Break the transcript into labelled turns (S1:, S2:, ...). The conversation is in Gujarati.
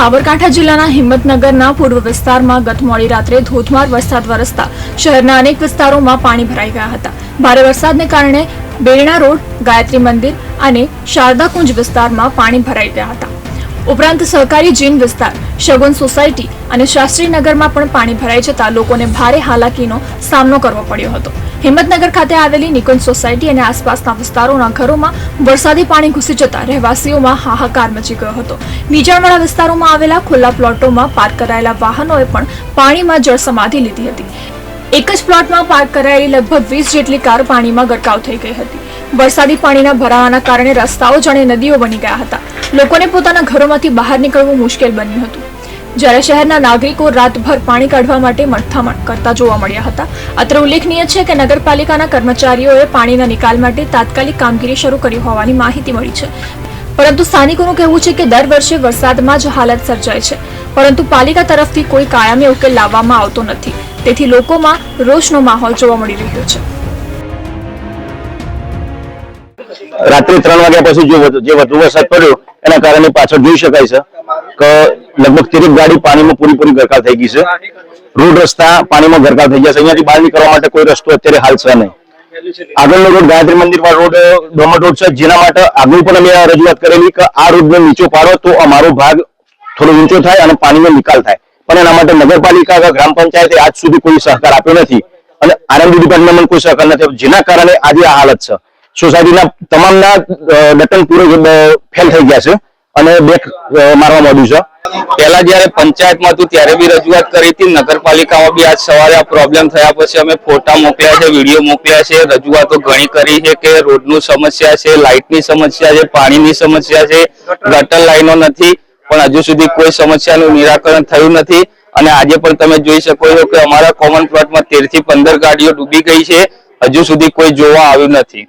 S1: સાબરકાંઠા જિલ્લાના હિંમતનગરના પૂર્વ વિસ્તારમાં ગત મોડી રાત્રે ધોધમાર વરસાદ વરસતા શહેરના અનેક વિસ્તારોમાં પાણી ભરાઈ ગયા હતા. ભારે વરસાદને કારણે બેરણા રોડ, ગાયત્રી મંદિર અને શારદાકુંજ વિસ્તારમાં પાણી ભરાઈ ગયા હતા. ઉપરાંત સહકારી જીન વિસ્તાર, શગુન સોસાયટી અને શાસ્ત્રીનગરમાં પણ પાણી ભરાઈ જતા લોકોને ભારે હાલાકીનો સામનો કરવો પડ્યો હતો. હિંમતનગર ખાતે આવેલી નિકુંજ સોસાયટી અને આસપાસના વિસ્તારોના ઘરોમાં વરસાદી પાણી ઘૂસી જતા રહેવાસીઓમાં હાહાકાર મચી ગયો હતો. નીચાણવાળા વિસ્તારોમાં આવેલા ખુલ્લા પ્લોટોમાં પાર્ક કરાયેલા વાહનોએ પણ પાણીમાં જળસમાધિ લીધી હતી. એક જ પ્લોટમાં પાર્ક કરાયેલી લગભગ વીસ જેટલી કાર પાણીમાં ગરકાવ થઈ ગઈ હતી. વરસાદી પાણીના ભરાવાના કારણે રસ્તાઓ જાણે નદીઓ બની ગયા હતા. લોકોને પોતાના ઘરોમાંથી બહાર નીકળવું મુશ્કેલ બન્યું હતું. જ્યારે શહેરના નાગરિકો રાતભર પાણી કાઢવા માટે મથામણ કરતા જોવા મળ્યા હતા. અત્રે ઉલ્લેખનીય છે કે નગરપાલિકાના કર્મચારીઓએ પાણીના નિકાલ માટે તાત્કાલિક કામગીરી શરૂ કરી હોવાની માહિતી મળી છે. પરંતુ સ્થાનિકોનું કહેવું છે કે દર વર્ષે વરસાદમાં જ હાલત સર્જાય છે. પરંતુ પાલિકા તરફથી કોઈ કાયમી ઉકેલ લાવવામાં આવતો નથી. તેથી લોકોમાં રોષનો માહોલ જોવા મળી રહ્યો છે.
S2: રાત્રે ત્રણ વાગ્યા પછી જે વધુ વરસાદ પડ્યો, એના કારણે પાછળ જોઈ શકાય છે કે લગભગ તેરેક ગાડી પાણીમાં પૂરીપૂરી ગરકાવ થઈ ગઈ છે. રોડ રસ્તા પાણીમાં ગરકાવ થઈ ગયા છે. અહીંયાથી બહાર નીકળવા માટે કોઈ રસ્તો અત્યારે હાલ છે નહીં. આગળનો રોડ ગાયત્રી મંદિર રોડ ડોમટ રોડ છે, જેના માટે આગળ પણ અમે રજૂઆત કરેલી કે આ રોડને નીચો પાડો તો અમારો ભાગ થોડો ઊંચો થાય અને પાણીનો નિકાલ થાય. પણ એના માટે નગરપાલિકા કે ગ્રામ પંચાયતે આજ સુધી કોઈ સહકાર આપ્યો નથી. અને આરએમડી ડિપાર્ટમેન્ટમાં કોઈ સહકાર નથી. જેના કારણે આજે આ હાલત છે. સોસાયટીના તમામના અ, બટન પૂરે ફેલ થઈ ગયા છે અને બેક મારવા માંડ્યું છે.
S3: પહેલા જયારે પંચાયતમાં હતું ત્યારે બી રજૂઆત કરી હતી. નગરપાલિકામાં બી આજ સવારે આ પ્રોબ્લેમ થયા પછી અમે ફોટા મોકલ્યા છે વીડિયો મોકલ્યા છે રજૂઆતો ઘણી કરી છે કે રોડનું સમસ્યા છે લાઇટની સમસ્યા છે પાણીની સમસ્યા છે. ગટર લાઈનો નથી પણ હજુ સુધી કોઈ સમસ્યાનું નિરાકરણ થયું નથી. અને આજે પણ તમે જોઈ શકો છો કે અમારા કોમન પ્લોટમાં તેરથી પંદર ગાડીઓ ડૂબી ગઈ છે. હજુ સુધી કોઈ જોવા આવ્યું નથી.